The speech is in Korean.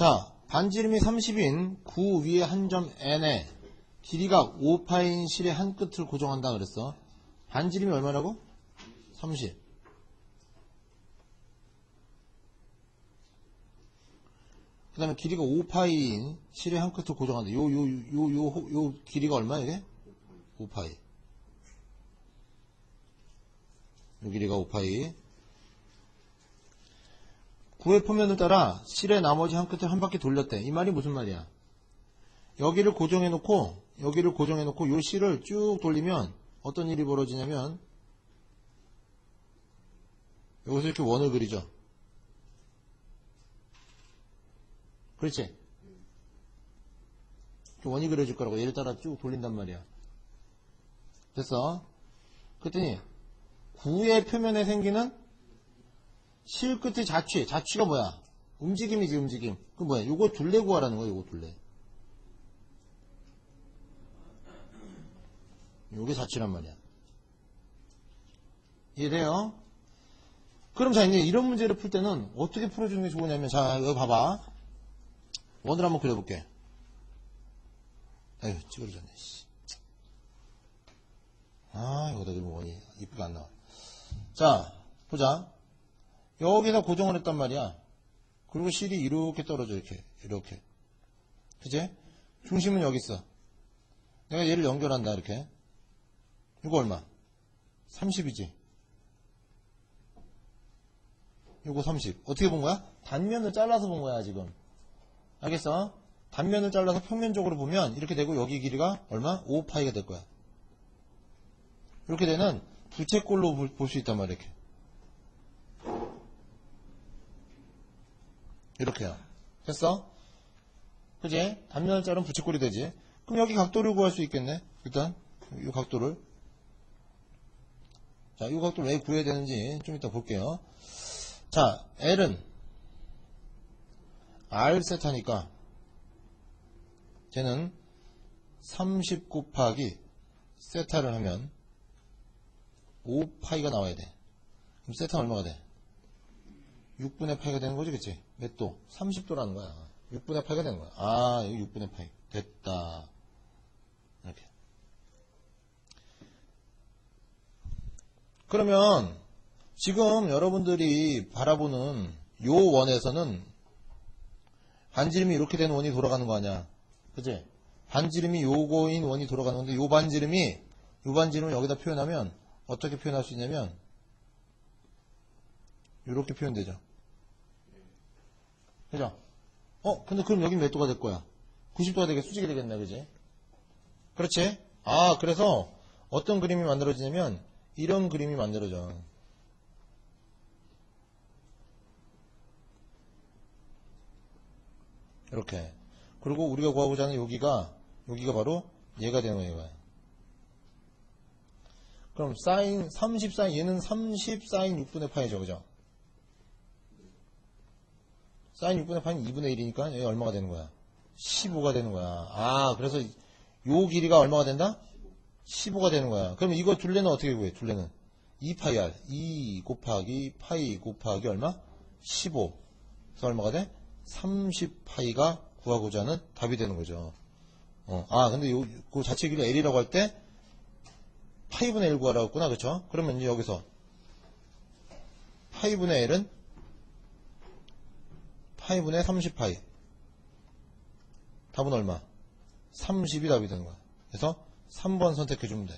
자, 반지름이 30인 9 위에 한 점 n에 길이가 5파인 실의 한 끝을 고정한다 그랬어. 반지름이 얼마라고? 30. 그 다음에 길이가 5파이인 실의 한 끝을 고정한다. 요, 요, 요, 요, 요, 길이가 얼마 이게? 5파이. 요 길이가 5파이. 구의 표면을 따라 실의 나머지 한 끝을 한 바퀴 돌렸대. 이 말이 무슨 말이야? 여기를 고정해 놓고 여기를 고정해 놓고 요 실을 쭉 돌리면 어떤 일이 벌어지냐면 여기서 이렇게 원을 그리죠. 그렇지? 원이 그려질 거라고 얘를 따라 쭉 돌린단 말이야. 됐어? 그랬더니 구의 표면에 생기는 실 끝의 자취. 자취가 뭐야? 움직임이지, 움직임. 그 뭐야? 요거 둘레 구하라는 거야, 요거 둘레. 요게 자취란 말이야. 이해돼요? 그럼 자, 이제 이런 문제를 풀 때는 어떻게 풀어주는 게 좋으냐면, 자, 이거 봐봐. 원을 한번 그려볼게. 아유, 찌그러졌네, 씨. 아, 이거다, 그러면 원이 이쁘게 안 나와. 자, 보자. 여기다 고정을 했단 말이야. 그리고 실이 이렇게 떨어져, 이렇게. 이렇게. 그지? 중심은 여기 있어. 내가 얘를 연결한다, 이렇게. 이거 얼마? 30이지. 이거 30. 어떻게 본 거야? 단면을 잘라서 본 거야, 지금. 알겠어? 단면을 잘라서 평면적으로 보면 이렇게 되고 여기 길이가 얼마? 5파이가 될 거야. 이렇게 되는 부채꼴로 볼 수 있단 말이야, 이렇게. 이렇게요. 됐어? 그지? 단면을 자르면 부채꼴이 되지. 그럼 여기 각도를 구할 수 있겠네. 일단 이 각도를. 자, 이 각도를 왜 구해야 되는지 좀 이따 볼게요. 자, L은 R 세타니까 쟤는 30 곱하기 세타를 하면 5파이가 나와야 돼. 그럼 세타 얼마가 돼? 6분의 파이가 되는 거지, 그치? 몇 도? 30도라는 거야. 6분의 파이가 되는 거야. 아, 여기 6분의 파이. 됐다. 이렇게. 그러면, 지금 여러분들이 바라보는 요 원에서는 반지름이 이렇게 된 원이 돌아가는 거 아니야. 그치? 반지름이 요거인 원이 돌아가는 건데, 요 반지름이, 요 반지름을 여기다 표현하면, 어떻게 표현할 수 있냐면, 이렇게 표현되죠. 그죠? 어, 근데 그럼 여긴 몇 도가 될 거야? 90도가 되게 수직이 되겠네, 그지? 그렇지? 아, 그래서 어떤 그림이 만들어지냐면 이런 그림이 만들어져. 이렇게. 그리고 우리가 구하고자 하는 여기가, 여기가 바로 얘가 되는 거예요. 그럼 사인 30 사인, 얘는 30 사인 6분의 파이죠, 그죠? 사인 6분의 파이는 2분의 1이니까 여기 얼마가 되는 거야? 15가 되는 거야. 아, 그래서 요 길이가 얼마가 된다? 15가 되는 거야. 그럼 이거 둘레는 어떻게 구해? 둘레는 2파이 R. 2 곱하기 파이 곱하기 얼마? 15. 그래서 얼마가 돼? 30파이가 구하고자 하는 답이 되는 거죠. 어, 아, 근데 요, 그 자체 길이 L이라고 할 때 파이분의 1 구하라고 했구나. 그쵸? 그러면 이제 여기서 파이분의 L은 파이분의 30파이. 답은 얼마? 30이 답이 되는 거야. 그래서 3번 선택해 주면 돼.